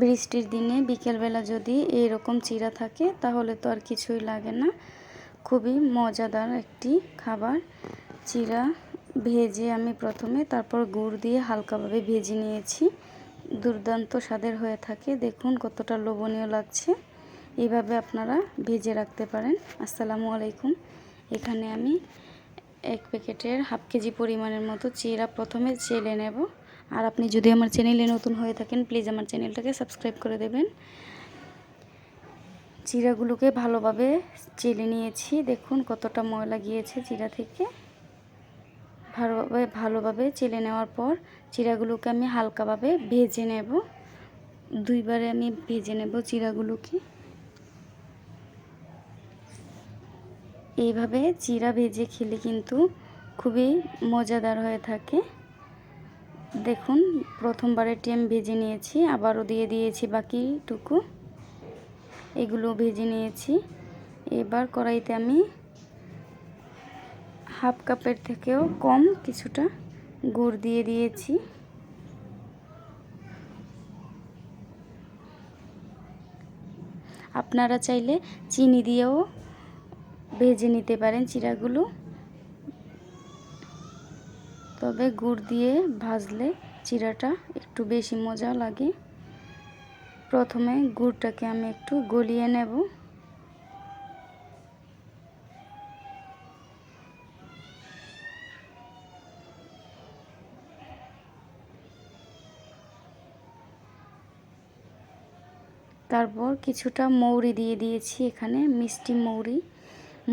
বৃষ্টির দিনে বিকেলবেলা যদি এরকম চিরা থাকে, তাহলে তো আর কিছুই লাগে না। খুবই মজাদার একটি খাবার। চিরা ভেজে আমি প্রথমে তারপর গুড় দিয়ে হালকাভাবে ভেজে নিয়েছি। দুর্দান্ত স্বাদের হয়ে থাকে। দেখুন কতটা লোভনীয় লাগছে। এইভাবে আপনারা ভেজে রাখতে পারেন। আসসালামু আলাইকুম। এখানে আমি এক প্যাকেটের হাফ কেজি পরিমাণের মতো চিরা প্রথমে চেলে নেব। আর আপনি যদি আমার চ্যানেলে নতুন হয়ে থাকেন প্লিজ আমার চ্যানেলটাকে সাবস্ক্রাইব করে দেবেন। চিরাগুলোকে ভালোভাবে চেলে নিয়েছি। দেখুন কতটা ময়লা গিয়েছে চিরা থেকে। ভালোভাবে ভালোভাবে চেলে নেওয়ার পর চিরাগুলোকে আমি হালকাভাবে ভেজে নেব। দুইবারে আমি ভেজে নেব চিরাগুলোকে এইভাবে চিরা ভেজে খেলে কিন্তু খুবই মজাদার হয়ে থাকে। দেখুন প্রথমবারেরটি আমি ভেজে নিয়েছি, আবারও দিয়ে দিয়েছি বাকিটুকু। এগুলো ভেজে নিয়েছি। এবার কড়াইতে আমি হাফ কাপের থেকেও কম কিছুটা গুড় দিয়ে দিয়েছি। আপনারা চাইলে চিনি দিয়েও ভেজে নিতে পারেন চিরাগুলো। তবে গুড় দিয়ে ভাজলে চিরাটা একটু বেশি মজা লাগে। প্রথমে গুড়টাকে আমি একটু গলিয়ে নেব। তারপর কিছুটা মৌরি দিয়ে দিয়েছি এখানে মিষ্টি মৌরি।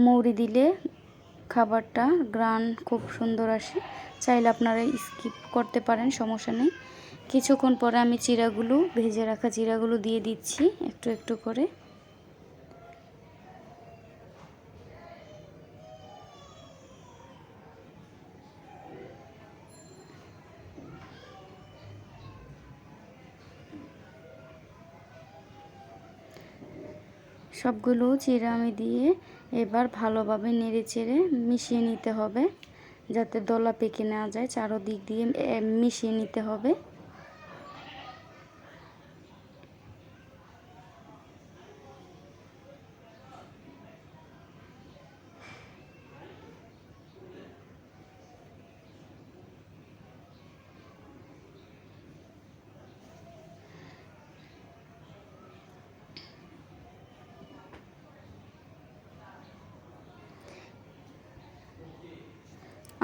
মৌরি দিলে খাবারটা, গ্রান খুব সুন্দর আসে। চাইলে আপনারা স্কিপ করতে পারেন, সমস্যা নেই। কিছুক্ষণ পরে আমি চিরাগুলো, ভেজে রাখা চিরাগুলো দিয়ে দিচ্ছি, একটু একটু করে। সবগুলো চিরা আমি দিয়ে এবার ভালোভাবে নেড়ে চেড়ে মিশিয়ে নিতে হবে, যাতে দলা পেকে না যায়। চারোদিক দিয়ে মিশিয়ে নিতে হবে।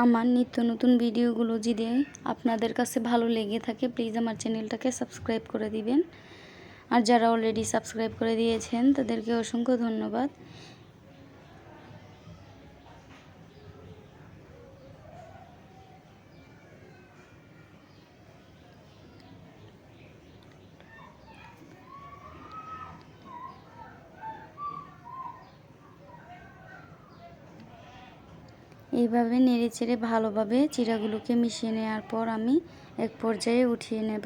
আমার নিত্য নতুন ভিডিওগুলো যদি আপনাদের কাছে ভালো লেগে থাকে প্লিজ আমার চ্যানেলটাকে সাবস্ক্রাইব করে দিবেন। আর যারা অলরেডি সাবস্ক্রাইব করে দিয়েছেন, তাদেরকে অসংখ্য ধন্যবাদ। এইভাবে নেড়ে চেড়ে ভালোভাবে চিরাগুলোকে মিশিয়ে নেওয়ার পর আমি এক পর্যায়ে উঠিয়ে নেব।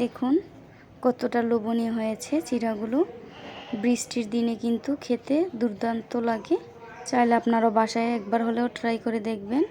দেখুন কতটা লোভনীয় হয়েছে চিরাগুলো। বৃষ্টির দিনে কিন্তু খেতে দুর্দান্ত লাগে। চাইলে আপনারও বাসায় একবার হলেও ট্রাই করে দেখবেন।